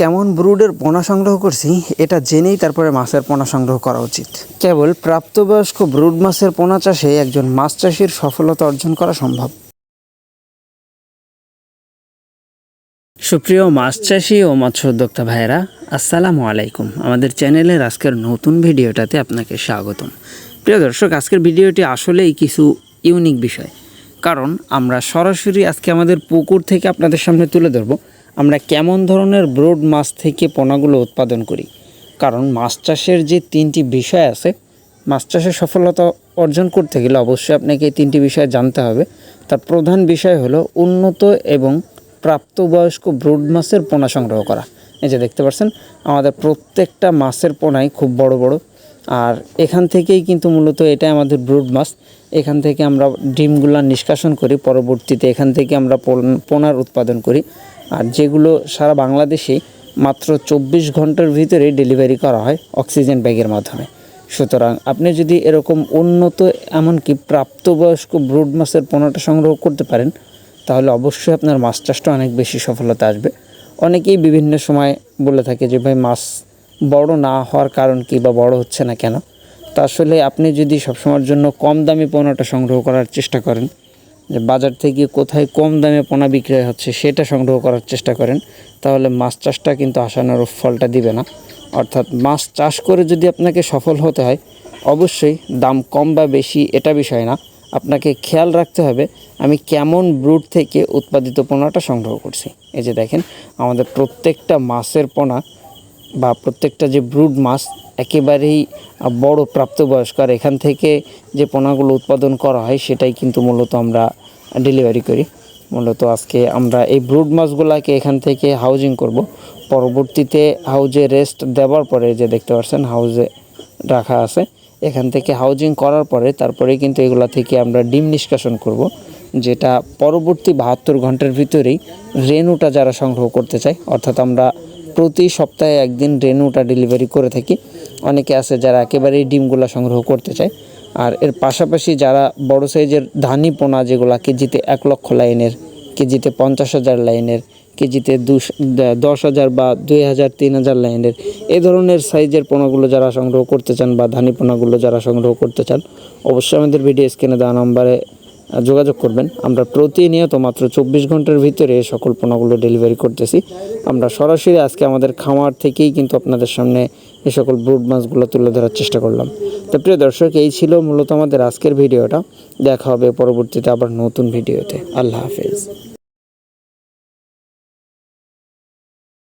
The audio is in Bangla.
কেমন ব্রুডের পোনা সংগ্রহ করছি, এটা জেনেই তারপরে মাছের পোনা সংগ্রহ করা উচিত। কেবল প্রাপ্তবয়স্ক ব্রুড মাছের পোনা চাষে একজন মাছ চাষির সফলতা অর্জন করা সম্ভব। সুপ্রিয় মাছ চাষি ও মৎস্য উদ্যোক্তা ভাইয়েরা, আসসালামু আলাইকুম। আমাদের চ্যানেলের আজকের নতুন ভিডিওটাতে আপনাকে স্বাগতম। প্রিয় দর্শক, আজকের ভিডিওটি আসলেই কিছু ইউনিক বিষয়। কারণ আমরা সরাসরি আজকে আমাদের পুকুর থেকে আপনাদের সামনে তুলে ধরবো। আমরা কেমন ধরনের ব্রোড মাছ থেকে পোনাগুলো উৎপাদন করি? কারণ মাছ চাষের যে তিনটি বিষয় আছে, মাছ চাষে সফলতা অর্জন করতে গেলে অবশ্যই আপনাকে এই তিনটি বিষয় জানতে হবে। তার প্রধান বিষয় হলো উন্নত এবং প্রাপ্তবয়স্ক ব্রুড মাছের পোনা সংগ্রহ করা। এই যে দেখতে পাচ্ছেন, আমাদের প্রত্যেকটা মাছের পোনাই খুব বড় বড়। আর এখান থেকেই কিন্তু মূলত এটা আমাদের ব্রুড মাছ। এখান থেকে আমরা ডিমগুলা নিষ্কাশন করি, পরবর্তীতে এখান থেকে আমরা পোন- পোনার উৎপাদন করি। আর যেগুলো সারা বাংলাদেশে মাত্র চব্বিশ ঘণ্টার ভিতরে ডেলিভারি করা হয় অক্সিজেন ব্যাগের মাধ্যমে। সুতরাং আপনি যদি এরকম উন্নত, এমনকি প্রাপ্তবয়স্ক ব্রুড মাছের পোনাটা সংগ্রহ করতে পারেন, তাহলে অবশ্যই আপনার মাছ চাষটা অনেক বেশি সফলতা আসবে। অনেকেই বিভিন্ন সময় বলে থাকে যে, ভাই, মাছ বড় না হওয়ার কারণ কি বা বড় হচ্ছে না কেন? তা আসলে আপনি যদি সবসময়ের জন্য কম দামি পোনাটা সংগ্রহ করার চেষ্টা করেন যে বাজার থেকে কোথায় কম দামে পোনা বিক্রয় হচ্ছে সেটা সংগ্রহ করার চেষ্টা করেন, তাহলে মাছ চাষটা কিন্তু আশানুরূপ ফলটা দিবে না। অর্থাৎ মাছ চাষ করে যদি আপনাকে সফল হতে হয়, অবশ্যই দাম কম বা বেশি এটা বিষয় না। আপনাকে খেয়াল রাখতে হবে, আমি কেমন ব্রুড থেকে উৎপাদিত পোনাটা সংগ্রহ করছি। এই যে দেখেন, আমাদের প্রত্যেকটা মাছের পোনা বা প্রত্যেকটা যে ব্রুড মাছ একেবারেই বড় প্রাপ্তবয়স্ক আর এখান থেকে যে পোনাগুলো উৎপাদন করা হয়, সেটাই কিন্তু মূলত আমরা ডেলিভারি করি। মূলত আজকে আমরা এই ব্রুড মাছগুলোকে এখান থেকে হাউজিং করব। পরবর্তীতে হাউজে রেস্ট দেওয়ার পরে যে দেখতে পাচ্ছেন, হাউজে রাখা আছে। এখান থেকে হাউজিং করার পরে তারপরে কিন্তু এগুলা থেকে আমরা ডিম নিষ্কাশন করব, যেটা পরবর্তী বাহাত্তর ঘণ্টার ভিতরেই রেনুটা যারা সংগ্রহ করতে চায়, অর্থাৎ আমরা প্রতি সপ্তাহে একদিন রেনুটা ডেলিভারি করে থাকি। অনেকে আছে যারা একেবারেই ডিমগুলো সংগ্রহ করতে চায়। আর এর পাশাপাশি যারা বড় সাইজের ধানি পোনা যেগুলা কেজিতে এক লক্ষ লাইনের, কেজিতে পঞ্চাশ হাজার লাইনের, কেজিতে দুশ, দশ হাজার বা দুই হাজার, তিন হাজার লাইনের, এ ধরনের সাইজের পোনাগুলো যারা সংগ্রহ করতে চান বা ধানি পোনাগুলো যারা সংগ্রহ করতে চান, অবশ্যই আমাদের ভিডিও স্ক্রিনে দেওয়া নম্বরে যোগাযোগ করবেন। আমরা প্রতিনিয়ত মাত্র চব্বিশ ঘণ্টার ভিতরে সকল পণ্যগুলো ডেলিভারি করতেছি। আমরা সরাসরি আজকে আমাদের খামার থেকেই কিন্তু আপনাদের সামনে এ সকল ব্রুড মাছগুলো তুলে ধরার চেষ্টা করলাম। তো প্রিয় দর্শক, এই ছিল মূলত আমাদের আজকের ভিডিওটা। দেখা হবে পরবর্তীতে আবার নতুন ভিডিওতে। আল্লাহ হাফেজ।